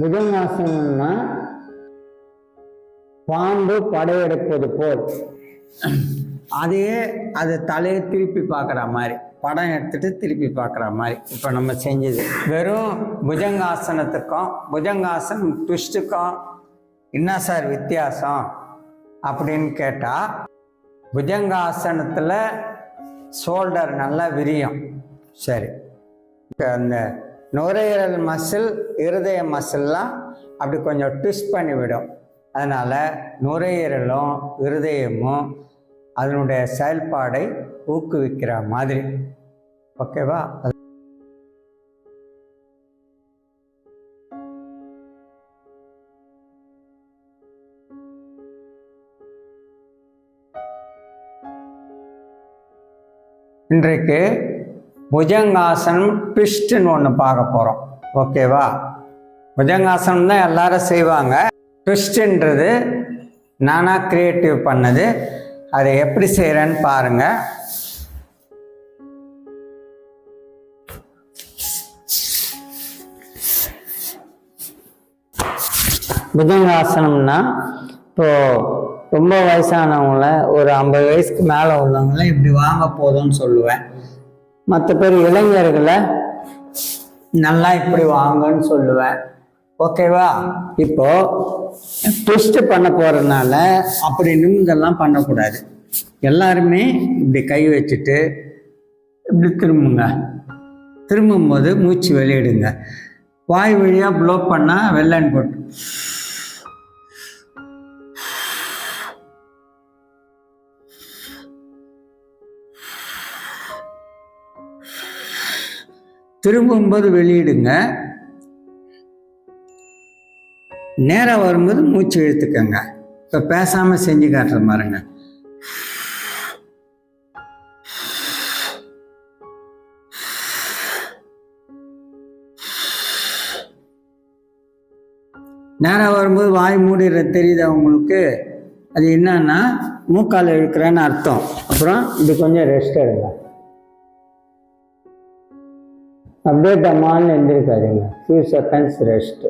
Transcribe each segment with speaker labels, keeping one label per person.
Speaker 1: புஜங்காசனம்னா பாம்பு படையெடுப்பது போல். அதே அது தலையை திருப்பி பார்க்குற மாதிரி படம் எடுத்துட்டு திருப்பி பார்க்குற மாதிரி இப்போ நம்ம செஞ்சது. வெறும் புஜங்காசனத்துக்கும் புஜங்காசனம் ட்விஸ்ட்டுக்கும் என்ன சார் வித்தியாசம் அப்படின்னு கேட்டால் புஜங்காசனத்தில் ஷோல்டர் நல்லா விரியும். சரி. இப்போ அந்த நுரையீரல் மசில் இருதய மசில்லாம் அப்படி கொஞ்சம் ட்விஸ்ட் பண்ணி விடும். அதனால் நுரையீரலும் இருதயமும் அதனுடைய செயல்பாடை ஊக்குவிக்கிற மாதிரி. ஓகேவா இன்றைக்கு புஜங்காசனம் ட்விஸ்ட்டுன்னு ஒன்று பார்க்க போகிறோம் ஓகேவா? புஜங்காசனம் தான் எல்லாரும் செய்வாங்க. ட்விஸ்ட்ன்றது நானாக க்ரியேட்டிவ் பண்ணது. அதை எப்படி செய்கிறேன்னு பாருங்கள் புஜங்காசனம்னா இப்போது ரொம்ப வயசானவங்கள ஒரு ஐம்பது வயசுக்கு மேலே உள்ளவங்கள இப்படி வாங்க போதும்னு சொல்லுவேன். மற்ற பேர் இளைஞர்களை நல்லா இப்படி வாங்கன்னு சொல்லுவேன். ஓகேவா? இப்போ ட்விஸ்ட் பண்ண போகிறதுனால அப்படி நிமிந்தெல்லாம் பண்ணக்கூடாது. எல்லாருமே இப்படி கை வச்சுட்டு இப்படி திரும்புங்க. திரும்பும்போது மூச்சு வெளியிடுங்க. வாய் வழியாக ப்ளோ பண்ணால் வெள்ளன் போட்டு திரும்பும்போது வெளியிடுங்க. நேராக வரும்போது மூச்சு இழுத்துக்கங்க. இப்போ பேசாமல் செஞ்சு காட்டுற மாதிரிங்க நேராக வரும்போது வாய் மூடிற தெரியுது உங்களுக்கு? அது என்னன்னா மூக்கால் இழுக்கிறேன்னு அர்த்தம். அப்புறம் இது கொஞ்சம் ரெஸ்ட் எடுங்க. அப்படியே டமான்னு எந்திருக்காதீங்க ஃபியூ செகண்ட்ஸ் ரெஸ்ட்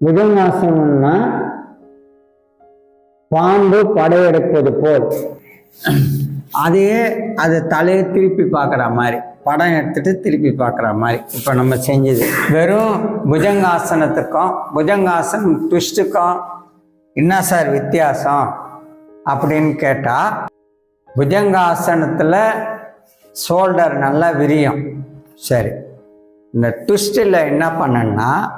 Speaker 1: புஜங்காசனம்னா பாம்பு படையெடுப்பது போல். அதையே அது தலையை திருப்பி பார்க்குற மாதிரி படம் எடுத்துட்டு திருப்பி பார்க்குற மாதிரி இப்போ நம்ம செஞ்சது. வெறும் புஜங்காசனத்துக்கும் புஜங்காசனம் ட்விஸ்ட்டுக்கும் என்ன சார் வித்தியாசம்? அப்படின்னு கேட்டால் புஜங்காசனத்தில் ஷோல்டர் நல்லா விரியும். சரி. இந்த ட்விஸ்டில் என்ன பண்ணேன்னா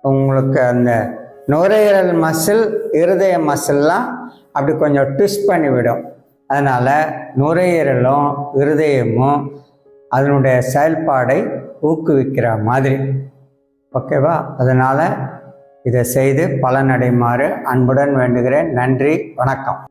Speaker 1: உங்களுக்கு அந்த நுரையீரல் மசில் இருதய மசில்லாம் அப்படி கொஞ்சம் ட்விஸ்ட் பண்ணி விடும். அதனால் நுரையீரலும் இருதயமும் அதனுடைய செயல்பாடை ஊக்குவிக்கிற மாதிரி. ஓகேவா அதனால் இதை செய்து பலனடைமாறு அன்புடன் வேண்டுகிறேன். நன்றி. வணக்கம்.